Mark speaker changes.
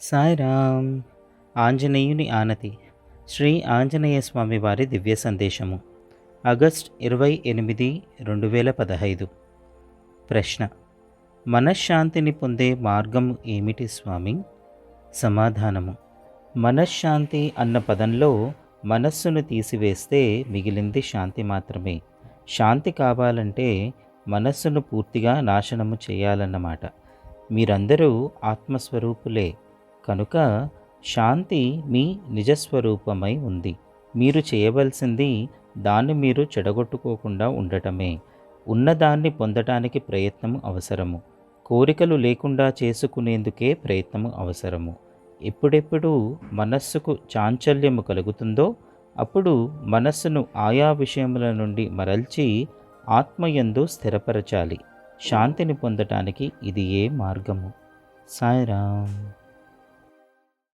Speaker 1: సాయిరామ్. ఆంజనేయుని ఆనతి. శ్రీ ఆంజనేయ స్వామి వారి దివ్య సందేశము. ఆగస్ట్ ఇరవై ఎనిమిది రెండు వేల పదహైదు. ప్రశ్న. మనశ్శాంతిని పొందే మార్గం ఏమిటి స్వామి? సమాధానము. మనశ్శాంతి అన్న పదంలో మనస్సును తీసివేస్తే మిగిలింది శాంతి మాత్రమే. శాంతి కావాలంటే మనస్సును పూర్తిగా నాశనము చేయాలన్నమాట. మీరందరూ ఆత్మస్వరూపులే. కనుక శాంతి మీ నిజస్వరూపమై ఉంది. మీరు చేయవలసింది దాన్ని మీరు చెడగొట్టుకోకుండా ఉండటమే. ఉన్నదాన్ని పొందటానికి ప్రయత్నం అవసరము. కోరికలు లేకుండా చేసుకునేందుకే ప్రయత్నము అవసరము. ఎప్పుడెప్పుడు మనస్సుకు చాంచల్యము కలుగుతుందో అప్పుడు మనస్సును ఆయా విషయముల నుండి మరల్చి ఆత్మయందు స్థిరపరచాలి. శాంతిని పొందటానికి ఇది ఏ మార్గము. సాయిరామ్.